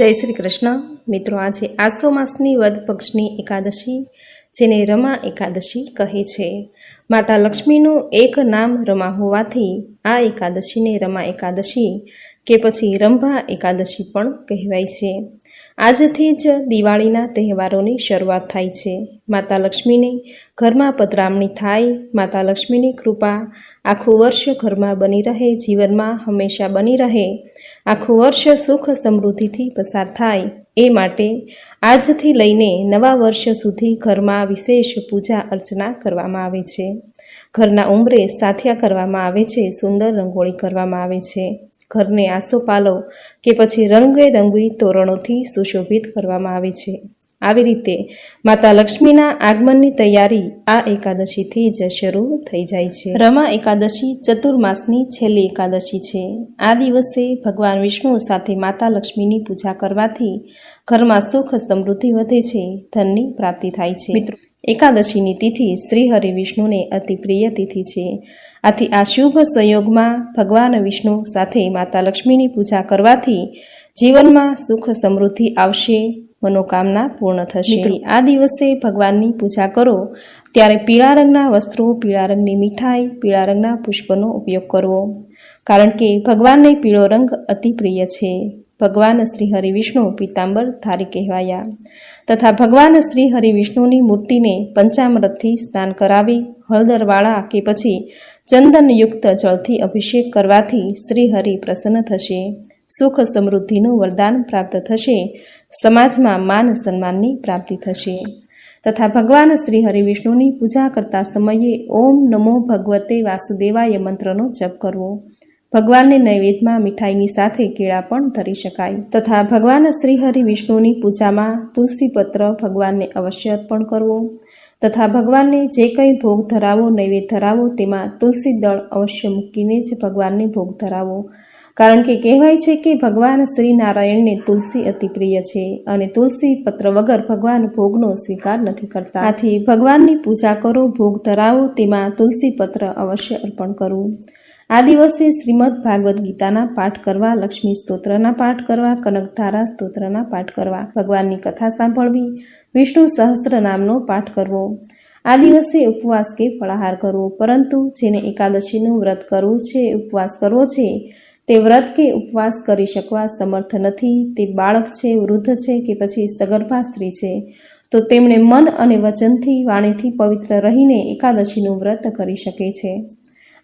જય શ્રી કૃષ્ણ. મિત્રો, આજે આસો માસની વદ પક્ષની એકાદશી, જેને રમા એકાદશી કહે છે. માતા લક્ષ્મીનું એક નામ રમા હોવાથી આ એકાદશીને રમા એકાદશી કે પછી રંભા એકાદશી પણ કહેવાય છે. આજથી જ દિવાળીના તહેવારોની શરૂઆત થાય છે. માતા લક્ષ્મીની ઘરમાં પધરામણી થાય. માતા લક્ષ્મીની કૃપા આખું વર્ષ ઘરમાં બની રહે, જીવનમાં હંમેશા બની રહે. આખું વર્ષ સુખ સમૃદ્ધિથી પસાર થાય. એ માટે આજથી લઈને નવા વર્ષ સુધી ઘરમાં વિશેષ પૂજા અર્ચના કરવામાં આવે છે. ઘરના ઉંમરે સાથિયા કરવામાં આવે છે, સુંદર રંગોળી કરવામાં આવે છે. ઘરને આસોપાલો કે પછી રંગે રંગી તોરણોથી સુશોભિત કરવામાં આવે છે. આવી રીતે માતા લક્ષ્મીના આગમનની તૈયારી આ એકાદશીથી જ શરૂ થઈ જાય છે. રમા એકાદશી ચતુર્માસની છેલ્લી એકાદશી છે. આ દિવસે ભગવાન વિષ્ણુ સાથે માતા લક્ષ્મીની પૂજા કરવાથી ઘરમાં સુખ સમૃદ્ધિ વધે છે ધનની પ્રાપ્તિ થાય છે. મિત્રો એકાદશીની તિથિ શ્રી હરિ વિષ્ણુને અતિ પ્રિય તિથિ છે. આથી આ શુભ સંયોગમાં ભગવાન વિષ્ણુ સાથે માતા લક્ષ્મીની પૂજા કરવાથી જીવનમાં સુખ સમૃદ્ધિ આવશે મનોકામના પૂર્ણ થશે. આ દિવસે ભગવાનની પૂજા કરો ત્યારે પીળા રંગના વસ્ત્રો પીળા રંગની મીઠાઈ પીળા રંગના પુષ્પનો ઉપયોગ કરવો. કારણ કે ભગવાનને પીળો રંગ અતિ પ્રિય છે. ભગવાન શ્રી હરિ વિષ્ણુ પિતાંબર ધારી કહેવાયા. તથા ભગવાન શ્રી હરિ વિષ્ણુની મૂર્તિને પંચામૃતથી સ્નાન કરાવી હળદરવાળા કે પછી ચંદનયુક્ત જળથી અભિષેક કરવાથી શ્રી હરિ પ્રસન્ન થશે. સુખ સમૃદ્ધિનું વરદાન પ્રાપ્ત થશે. સમાજમાં માન સન્માનની પ્રાપ્તિ થશે. તથા ભગવાન શ્રી હરિ વિષ્ણુની પૂજા કરતા સમયે ઓમ નમો ભગવતે વાસુદેવાય મંત્રનો જપ કરવો. ભગવાનને નૈવેદ્યમાં મીઠાઈની સાથે કેળા પણ ધરી શકાય. તથા ભગવાન શ્રી હરિ વિષ્ણુની પૂજામાં તુલસી પત્ર ભગવાનને અવશ્ય અર્પણ કરવો. તથા ભગવાનને જે કંઈ ભોગ ધરાવો, નૈવેદ્ય ધરાવો, તેમાં તુલસી દળ અવશ્ય મૂકીને જ ભગવાનને ભોગ ધરાવો. કારણ કે કહેવાય છે કે ભગવાન શ્રી નારાયણને તુલસી અતિ પ્રિય છે અને તુલસી પત્ર વગર ભગવાન ભોગનો સ્વીકાર નથી કરતા. આથી ભગવાનની પૂજા કરો, ભોગ ધરાવો, તેમાં તુલસી પત્ર અવશ્ય અર્પણ કરવું આ દિવસે શ્રીમદ ભાગવદ્ ગીતાના પાઠ કરવા, લક્ષ્મી સ્તોત્રના પાઠ કરવા, કનકધારા સ્તોત્રના પાઠ કરવા, ભગવાનની કથા સાંભળવી, વિષ્ણુ સહસ્ત્ર નામનો પાઠ કરવો. આ દિવસે ઉપવાસ કે ફળાહાર કરવો. પરંતુ જેને એકાદશીનું વ્રત કરવું છે, ઉપવાસ કરવો છે તે વ્રત કે ઉપવાસ કરી શકવા સમર્થ નથી. તે બાળક છે, વૃદ્ધ છે કે પછી સગર્ભા સ્ત્રી છે, તો તેમણે મન અને વચનથી, વાણીથી પવિત્ર રહીને એકાદશીનું વ્રત કરી શકે છે.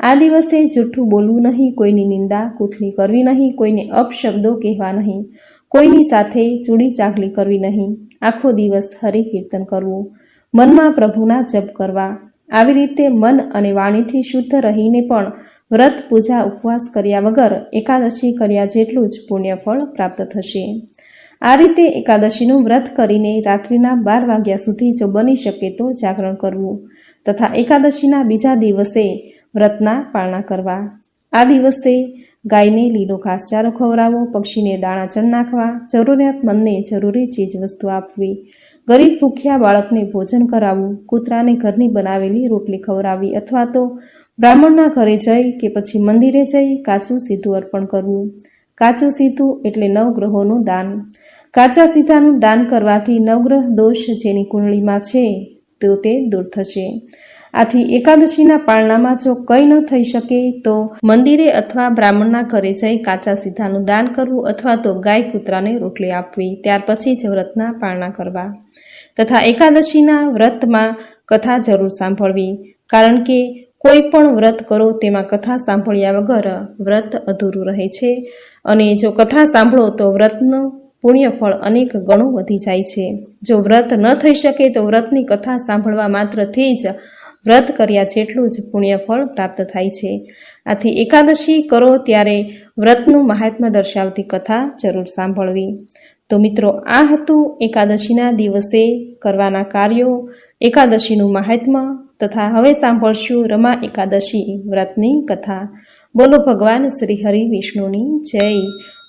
આ દિવસે જૂઠું બોલવું નહીં, કોઈની નિંદા કૂથલી કરવી નહીં, કોઈને અપશબ્દો કહેવા નહીં, કોઈની સાથે ચૂડી ચાકલી કરવી નહીં. આખો દિવસ હરિ કીર્તન કરવું, મનમાં પ્રભુના જપ કરવા. આવી રીતે મન અને વાણીથી શુદ્ધ રહીને પણ વ્રત, પૂજા, ઉપવાસ કર્યા વગર એકાદશી કર્યા જેટલું જ પુણ્યફળ પ્રાપ્ત થશે. આ રીતે એકાદશીનું વ્રત કરીને રાત્રિના બાર વાગ્યા સુધી જો બની શકે તો જાગરણ કરવું તથા એકાદશીના બીજા દિવસે વ્રતના પાળના કરવા. આ દિવસે ગાયને લીલો ઘાસચારો ખવડાવવો, પક્ષીને દાણા ચણ નાખવા જરૂરિયાતમંદને જરૂરી ચીજવસ્તુ આપવી, ગરીબ ભૂખ્યા બાળકને ભોજન કરાવવું, કૂતરાને ઘરની બનાવેલી રોટલી ખવડાવવી અથવા તો બ્રાહ્મણના ઘરે જઈ કે પછી મંદિરે જઈ કાચું સીધું અર્પણ કરવું. કાચું સીધું એટલે નવગ્રહોનું દાન. કાચા સીધાનું દાન કરવાથી નવગ્રહ દોષ જેની કુંડળીમાં છે, તો તે દૂર થશે. આથી એકાદશીના પાળનામાં જો કંઈ ન થઈ શકે, તો મંદિરે અથવા બ્રાહ્મણના ઘરે જઈ કાચા સીધાનું દાન કરવું અથવા તો ગાય કૂતરાને રોટલી આપવી, ત્યાર પછી જ વ્રતના પાળના કરવા. તથા એકાદશીના વ્રતમાં કથા જરૂર સાંભળવી, કારણ કે કોઈ પણ વ્રત કરો તેમાં કથા સાંભળ્યા વગર વ્રત અધૂરું રહે છે. અને જો કથા સાંભળો તો વ્રતનું પુણ્યફળ અનેક ગણું વધી જાય છે. જો વ્રત ન થઈ શકે તો વ્રતની કથા સાંભળવા માત્રથી જ વ્રત કર્યા જેટલું જ પુણ્યફળ પ્રાપ્ત થાય છે. આથી એકાદશી કરો ત્યારે વ્રતનું મહાત્મ્ય દર્શાવતી કથા જરૂર સાંભળવી. તો મિત્રો, આ હતું એકાદશીના દિવસે કરવાના કાર્યો. એકાદશીનું મહાત્મ્ય તથા હવે સાંભળશું રમા એકાદશી વ્રતની કથા. બોલો ભગવાન શ્રી હરિ વિષ્ણુની જય.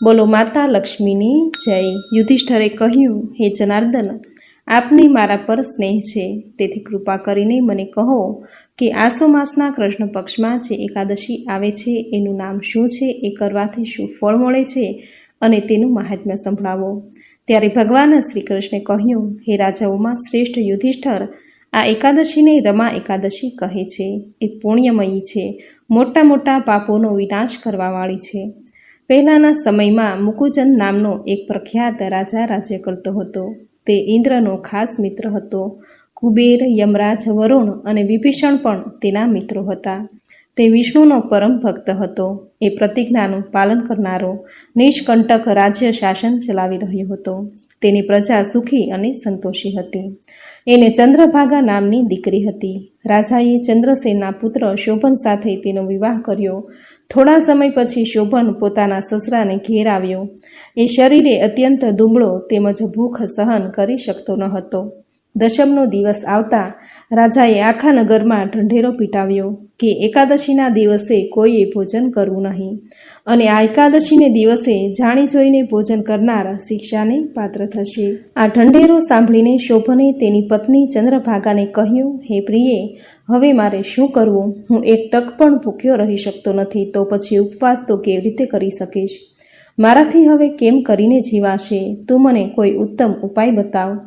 બોલો માતા લક્ષ્મીની જય. યુધિષ્ઠરે કહ્યું, હે જનાર્દન, આપની મારા પર સ્નેહ છે. તેથી કૃપા કરીને મને કહો કે આસો માસના કૃષ્ણ પક્ષમાં જે એકાદશી આવે છે, એનું નામ શું છે? એ કરવાથી શું ફળ મળે છે? અને તેનું મહાત્મ્ય સંભળાવો. ત્યારે ભગવાન શ્રી કૃષ્ણે કહ્યું, હે રાજાઓમાં શ્રેષ્ઠ યુધિષ્ઠર આ એકાદશીને રમા એકાદશી કહે છે. એ પુણ્યમયી છે. મોટા મોટા પાપોનો વિનાશ કરવાવાળી છે. પહેલાંના સમયમાં મુકુજન નામનો એક પ્રખ્યાત રાજા રાજ્ય કરતો હતો. તે ઇન્દ્રનો ખાસ મિત્ર હતો. કુબેર, યમરાજ, વરુણ અને વિભીષણ પણ તેના મિત્રો હતા. તે વિષ્ણુનો પરમ ભક્ત હતો. એ પ્રતિજ્ઞાનું પાલન કરનારો નિષ્કંટક રાજ્ય શાસન ચલાવી રહ્યો હતો. તેની પ્રજા સુખી અને સંતોષી હતી. એને ચંદ્રભાગા નામની દીકરી હતી. રાજાએ ચંદ્રસેનના પુત્ર શોભન સાથે તેનો વિવાહ કર્યો. થોડા સમય પછી શોભન પોતાના સસરાને ઘેર આવ્યો. એ શરીરે અત્યંત દુબળો તેમજ ભૂખ સહન કરી શકતો ન હતો. દશમનો દિવસ આવતા રાજાએ આખા નગરમાં ઢંઢેરો પીટાવ્યો. કે એકાદશીના દિવસે કોઈએ ભોજન કરવું નહીં. અને આ એકાદશીને દિવસે જાણી જોઈને ભોજન કરનાર શિક્ષાને પાત્ર થશે. આ ઢંઢેરો સાંભળીને શોભને તેની પત્ની ચંદ્રભાગાને કહ્યું, હે પ્રિયે, હવે મારે શું કરવું? હું એક ટક પણ ભૂખ્યો રહી શકતો નથી, તો પછી ઉપવાસ તો કેવી રીતે કરી શકીશ? મારાથી હવે કેમ કરીને જીવાશે? તું મને કોઈ ઉત્તમ ઉપાય બતાવ.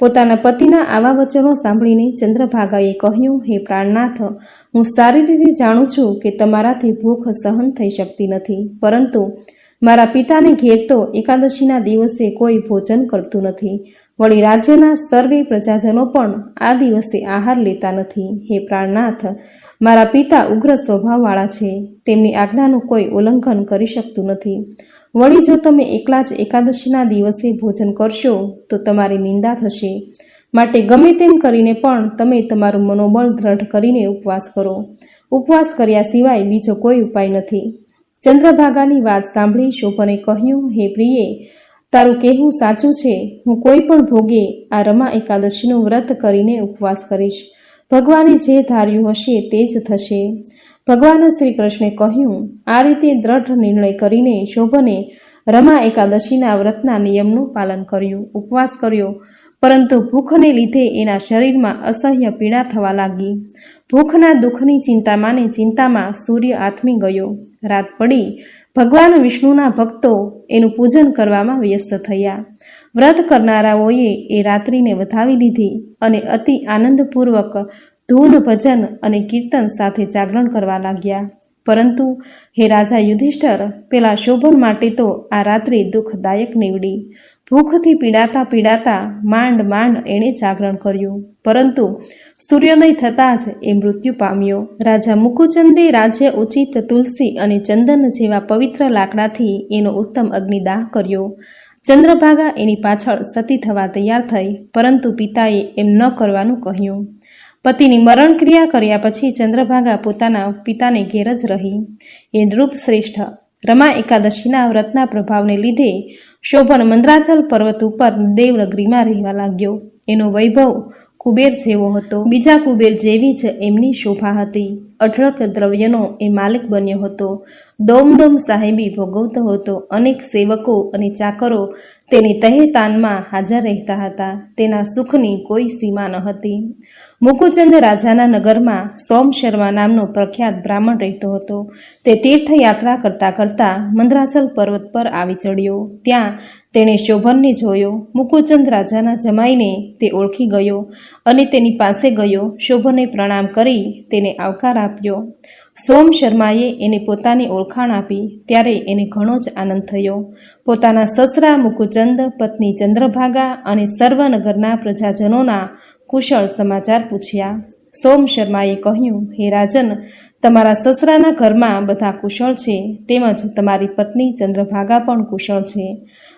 પોતાના પતિના આવા વચનો સાંભળીને ચંદ્રભાગાએ કહ્યું, હે પ્રાણનાથ, હું સારી રીતે જાણું છું કે તમારાથી ભૂખ સહન થઈ શકતી નથી, પરંતુ મારા પિતાને ઘેર તો એકાદશીના દિવસે કોઈ ભોજન કરતું નથી. વળી રાજ્યના સર્વે પ્રજાજનો પણ આ દિવસે આહાર લેતા નથી. હે પ્રાણનાથ, મારા પિતા ઉગ્ર સ્વભાવવાળા છે. તેમની આજ્ઞાનું કોઈ ઉલ્લંઘન કરી શકતું નથી. વળી જો તમે એકલા જ એકાદશીના દિવસે ભોજન કરશો, તો તમારી નિંદા થશે. માટે ગમે તેમ કરીને પણ તમે તમારું મનોબળ દ્રઢ કરીને ઉપવાસ કરો. ઉપવાસ કર્યા સિવાય બીજો કોઈ ઉપાય નથી. ચંદ્રભાગાની વાત સાંભળી શોભને કહ્યું, હે પ્રિયે, તારું કહેવું સાચું છે. હું કોઈ પણ ભોગે આ રમા એકાદશીનું વ્રત કરીને ઉપવાસ કરીશ. ભગવાને જે ધાર્યું હશે તે જ થશે. ભગવાન શ્રી કૃષ્ણે કહ્યું, આ રીતે દ્રઢ નિર્ણય કરીને શોભને રમા એકાદશીના વ્રતના નિયમનું પાલન કર્યું, ઉપવાસ કર્યો. પરંતુ ભૂખને લીધે એના શરીરમાં અસહ્ય પીડા થવા લાગી. ભૂખના દુઃખની ચિંતામાં ચિંતામાં સૂર્ય આથમી ગયો. રાત પડી. ભગવાન વિષ્ણુના ભક્તો એનું પૂજન કરવામાં વ્યસ્ત થયા. વ્રત કરનારાઓએ એ રાત્રિને વધાવી લીધી અને અતિ આનંદપૂર્વક ધૂન ભજન અને કીર્તન સાથે જાગરણ કરવા લાગ્યા. પરંતુ હે રાજા યુધિષ્ઠર, પેલા શોભન માટે તો આ રાત્રિ દુઃખદાયક નીવડી. ભૂખથી પીડાતા પીડાતા માંડ માંડ એણે જાગરણ કર્યું. પરંતુ સૂર્યોદય થતાં જ એ મૃત્યુ પામ્યો. રાજા મુકુચંદે રાજ્ય ઉચિત તુલસી અને ચંદન જેવા પવિત્ર લાકડાથી એનો ઉત્તમ અગ્નિદાહ કર્યો. ચંદ્રભાગા એની પાછળ સતી થવા તૈયાર થઈ, પરંતુ પિતાએ એમ ન કરવાનું કહ્યું. પતિની મરણક્રિયા કર્યા પછી ચંદ્રભાગા પોતાના પિતાને ઘેર જ રહી. એ નૃપ શ્રેષ્ઠ. રમા એકાદશીના વ્રતના પ્રભાવને લીધે શોભન મંદ્રાચલ પર્વત ઉપર દેવનગરીમાં રહેવા લાગ્યો. એનો વૈભવ કુબેર જેવો હતો. બીજા કુબેર જેવી જ એમની શોભા હતી. અઢળક દ્રવ્યનો એ માલિક બન્યો હતો. દોમદોમ સાહેબી ભોગવતો હતો. અનેક સેવકો અને ચાકરો તેની તહેતાનમાં હાજર રહેતા હતા. તેના સુખની કોઈ સીમા ન હતી. મુકુચંદ રાજાના નગરમાં સોમ શર્મા નામનો પ્રખ્યાત બ્રાહ્મણ રહેતો હતો. તે તીર્થયાત્રા કરતા કરતા મંદરાચલ પર્વત પર આવી ચડ્યો. ત્યાં તેણે શોભનને જોયો. મુકુચંદ રાજાના જમાઈને તે ઓળખી ગયો અને તેની પાસે ગયો. શોભને પ્રણામ કરી તેને આવકાર આપ્યો. સોમ શર્માએ એને પોતાની ઓળખાણ આપી. ત્યારે એને ઘણો જ આનંદ થયો. પોતાના સસરા મુકુચંદ, પત્ની ચંદ્રભાગા અને સર્વનગરના પ્રજાજનોના કુશળ સમાચાર પૂછ્યા. સોમ શર્માએ કહ્યું, હે રાજન, તમારા સસરાના ઘરમાં બધા કુશળ છે, તેમજ તમારી પત્ની ચંદ્રભાગા પણ કુશળ છે.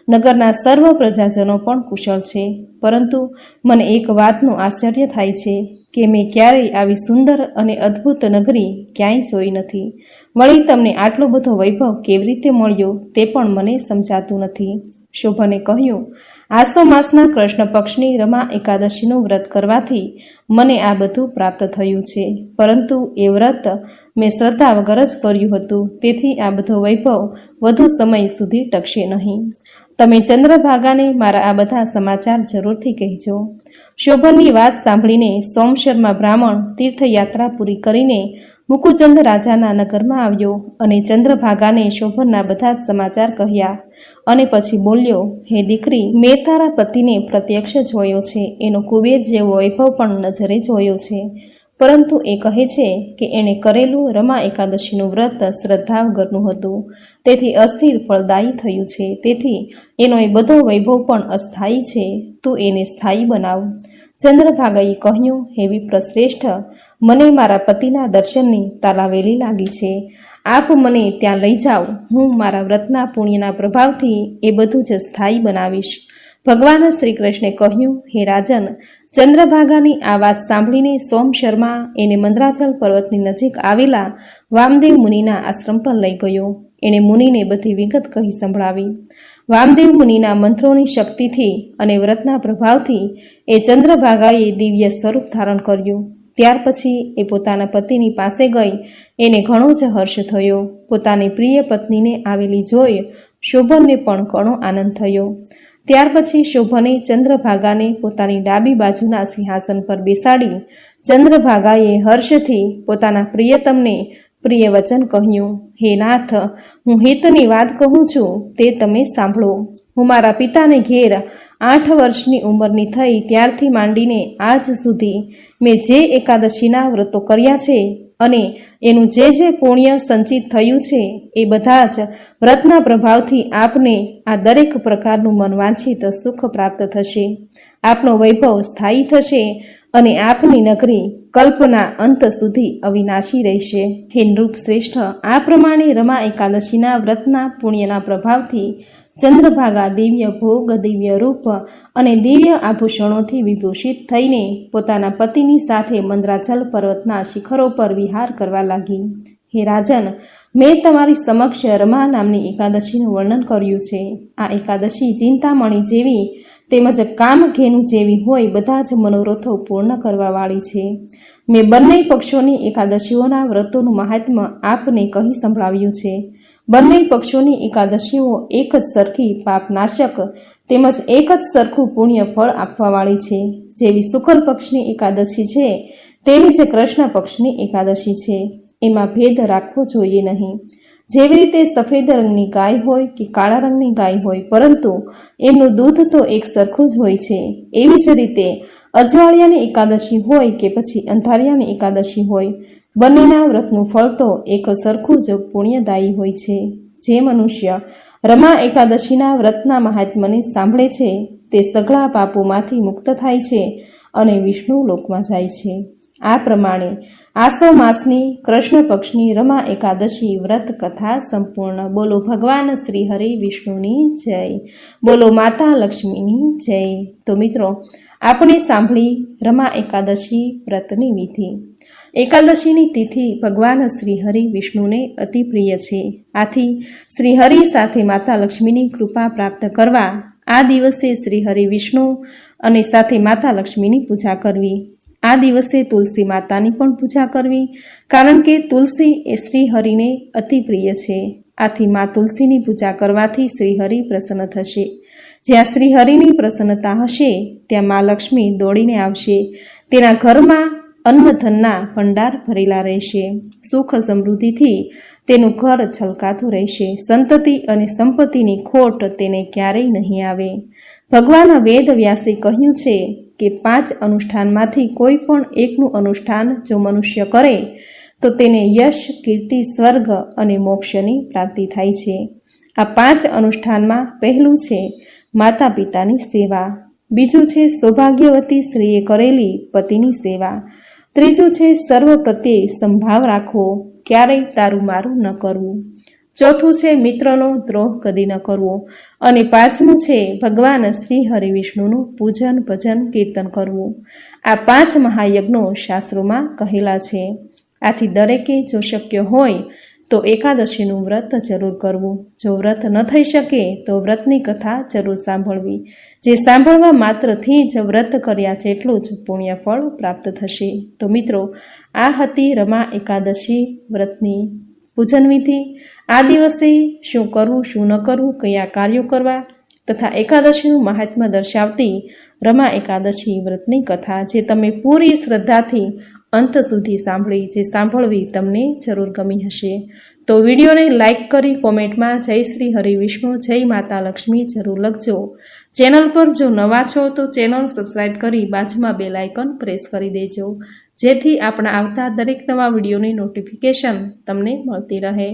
નગરના સર્વ પ્રજાજનો પણ કુશળ છે. પરંતુ મને એક વાતનું આશ્ચર્ય થાય છે, કે મેં ક્યારેય આવી સુંદર અને અદ્ભુત નગરી ક્યાંય જોઈ નથી. વળી તમને આટલો બધો વૈભવ કેવી રીતે મળ્યો, તે પણ મને સમજાતું નથી. શોભને કહ્યું આસો માસના કૃષ્ણ પક્ષની રમા એકાદશીનું વ્રત કરવાથી મને આ બધું પ્રાપ્ત થયું છે. પરંતુ એ વ્રત મેં શ્રદ્ધા વગર જ કર્યું હતું. તેથી આ બધો વૈભવ વધુ સમય સુધી ટકશે નહીં. તમે ચંદ્રભાગાને મારા આ બધા સમાચાર જરૂરથી કહેજો. શોભનની વાત સાંભળીને સોમશર્મા બ્રાહ્મણ તીર્થયાત્રા પૂરી કરીને મુકુચંદ રાજાના નગરમાં આવ્યો અને ચંદ્રભાગાને શોભનના બધા જ સમાચાર કહ્યા અને પછી બોલ્યો, હે દીકરી, મેં તારા પતિને પ્રત્યક્ષ જોયો છે. એનો કુબેર જેવો વૈભવ પણ નજરે જોયો છે. પરંતુ એ કહે છે કે એણે કરેલું રમા એકાદશીનું વ્રત શ્રદ્ધા વગરનું હતું. તેથી અસ્થિર ફળદાયી થયું છે. તેથી એનો એ બધો વૈભવ પણ અસ્થાયી છે. તું એને સ્થાયી બનાવ. ચંદ્રભાગાએ કહ્યું, હે વિપ્રશ્રેષ્ઠ મને મારા પતિના દર્શનની તાલાવેલી લાગી છે. આપ મને ત્યાં લઈ જાઓ. હું મારા વ્રતના પુણ્યના પ્રભાવથી એ બધું જ સ્થાયી બનાવીશ. ભગવાન શ્રી કૃષ્ણે કહ્યું, હે રાજન, ચંદ્રભાગાની આ વાત સાંભળીને સોમ શર્મા એને મંદરાચલ પર્વતની નજીક આવેલા વામદેવ મુનિના આશ્રમ પર લઈ ગયો. એણે મુનિને બધી વિગત કહી સંભળાવી. વામદેવ મુનિના મંત્રોની શક્તિથી અને વ્રતના પ્રભાવથી એ ચંદ્રભાગાએ દિવ્ય સ્વરૂપ ધારણ કર્યું. ત્યાર પછી એ પોતાના પતિની પાસે ગઈ. એને ઘણો જ હર્ષ થયો. પોતાની પ્રિય પત્નીને આવેલી જોઈ શોભનને પણ ઘણો આનંદ થયો. ત્યાર પછી શોભને ચંદ્રભાગાને પોતાની ડાબી બાજુના સિંહાસન પર બેસાડી ચંદ્રભાગાએ હર્ષથી પોતાના પ્રિયતમને પ્રિય વચન કહ્યું, હે નાથ, હું હિતની વાત કહું છું, તે તમે સાંભળો. હું મારા પિતાને ઘેર આઠ વર્ષની ઉંમરની થઈ ત્યારથી માંડીને આજ સુધી મેં જે એકાદશીના વ્રતો કર્યા છે અને એનું જે જે પુણ્ય સંચિત થયું છે એ બધા જ વ્રતના પ્રભાવથી આપને આ દરેક પ્રકારનું મનવાંછિત સુખ પ્રાપ્ત થશે. આપનો વૈભવ સ્થાયી થશે અને આપની નગરી કલ્પના અંત સુધી અવિનાશી રહેશે. હે નૃપ શ્રેષ્ઠ આ પ્રમાણે રમા એકાદશીના વ્રતના પુણ્યના પ્રભાવથી ચંદ્રભાગા દિવ્ય ભોગ, દિવ્ય રૂપ અને દિવ્ય આભૂષણોથી વિભૂષિત થઈને પોતાના પતિની સાથે મંદ્રાચલ પર્વતના શિખરો પર વિહાર કરવા લાગી. હે રાજન, મેં તમારી સમક્ષ રમા નામની એકાદશીનું વર્ણન કર્યું છે. આ એકાદશી ચિંતામણી જેવી તેમજ કામઘેનું જેવી હોય બધા જ મનોરથો પૂર્ણ કરવાવાળી છે. મેં બંને પક્ષોની એકાદશીઓના વ્રતોનું મહાત્મ્ય આપને કહી સંભળાવ્યું છે. બંને પક્ષોની એકાદશીઓ એક જ સરખી પાપનાશક તેમજ એક જ સરખું પુણ્ય ફળ આપવાવાળી છે. જેવી શુક્લ પક્ષની એકાદશી છે, તેવી જ કૃષ્ણ પક્ષની એકાદશી છે. એમાં ભેદ રાખવો જોઈએ નહીં. જેવી રીતે સફેદ રંગની ગાય હોય કે કાળા રંગની ગાય હોય, પરંતુ એમનું દૂધ તો એક સરખું જ હોય છે. એવી જ રીતે અજવાળિયાની એકાદશી હોય કે પછી અંધારિયાની એકાદશી હોય બંનેના વ્રતનું ફળ તો એક સરખું જ પુણ્યદાયી હોય છે. જે મનુષ્ય રમા એકાદશીના વ્રતના મહાત્મને સાંભળે છે, તે સઘળા પાપોમાંથી મુક્ત થાય છે અને વિષ્ણુ લોકમાં જાય છે. આ પ્રમાણે આસો માસની કૃષ્ણ પક્ષની રમા એકાદશી વ્રત કથા સંપૂર્ણ. બોલો ભગવાન શ્રી હરિ વિષ્ણુની જય. બોલો માતા લક્ષ્મીની જય. તો મિત્રો આપણે સાંભળી રમા એકાદશી વ્રતની વિધિ. એકાદશીની તિથિ ભગવાન શ્રીહરિ વિષ્ણુને અતિ પ્રિય છે. આથી શ્રીહરિ સાથે માતા લક્ષ્મીની કૃપા પ્રાપ્ત કરવા આ દિવસે શ્રીહરિ વિષ્ણુ અને સાથે માતા લક્ષ્મીની પૂજા કરવી. આ દિવસે તુલસી માતાની પણ પૂજા કરવી, કારણ કે તુલસી એ શ્રીહરિને અતિ પ્રિય છે. આથી મા તુલસીની પૂજા કરવાથી શ્રીહરિ પ્રસન્ન થશે. જ્યાં શ્રીહરિની પ્રસન્નતા હશે, ત્યાં મા લક્ષ્મી દોડીને આવશે. તેના ઘરમાં અન્નધનના ભંડાર ભરેલા રહેશે. સુખ સમૃદ્ધિથી તેનું ઘર છલકાતું રહેશે. સંતતિ અને સંપત્તિની ખોટ તેને ક્યારેય નહીં આવે. ભગવાન વેદ વ્યાસે કહ્યું છે કે પાંચ અનુષ્ઠાનમાંથી કોઈ પણ એકનું અનુષ્ઠાન જો મનુષ્ય કરે, તો તેને યશ, કીર્તિ, સ્વર્ગ અને મોક્ષની પ્રાપ્તિ થાય છે. આ પાંચ અનુષ્ઠાનમાં પહેલું છે માતા પિતાની સેવા. બીજું છે સૌભાગ્યવતી સ્ત્રીએ કરેલી પતિની સેવા. ત્રીજું છે, સર્વ પ્રત્યે સંભાવ રાખવો ક્યારેય તારું મારું ન કરવું. ચોથું છે, મિત્રનો દ્રોહ કદી ન કરવો. અને પાંચમું છે, ભગવાન શ્રી હરિવિષ્ણુનું પૂજન ભજન કીર્તન કરવું. આ પાંચ મહાયજ્ઞો શાસ્ત્રોમાં કહેલા છે. આથી દરેકે જો શક્ય હોય તો એકાદશીનું વ્રત જરૂર કરવું. જો વ્રત ન થઈ શકે, તો વ્રતની કથા જરૂર સાંભળવી. જે સાંભળવા માત્રથી જ વ્રત કર્યા જેટલું જ પુણ્યફળ પ્રાપ્ત થશે. તો મિત્રો, આ હતી રમા એકાદશી વ્રતની પૂજન વિધિ. આ દિવસે શું કરવું, શું ન કરવું, કયા કાર્યો કરવા તથા એકાદશીનું મહાત્મ્ય દર્શાવતી રમા એકાદશી વ્રતની કથા, જે તમે પૂરી શ્રદ્ધાથી અંત સુધી સાંભળી જે સાંભળવી તમને જરૂર ગમી હશે. તો વિડીયોને લાઇક કરી કોમેન્ટમાં જય શ્રી હરિ વિષ્ણુ, જય માતા લક્ષ્મી જરૂર લખજો. ચેનલ પર જો નવા છો તો ચેનલ સબસ્ક્રાઇબ કરી બાજુમાં બે લાઇકન પ્રેસ કરી દેજો. જેથી આપણા આવતા દરેક નવા વિડીયોની નોટિફિકેશન તમને મળતી રહે.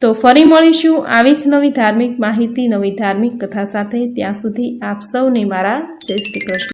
તો ફરી મળીશું આવી જ નવી ધાર્મિક માહિતી, નવી ધાર્મિક કથા સાથે. ત્યાં સુધી આપ સૌને મારા જય શ્રી કૃષ્ણ.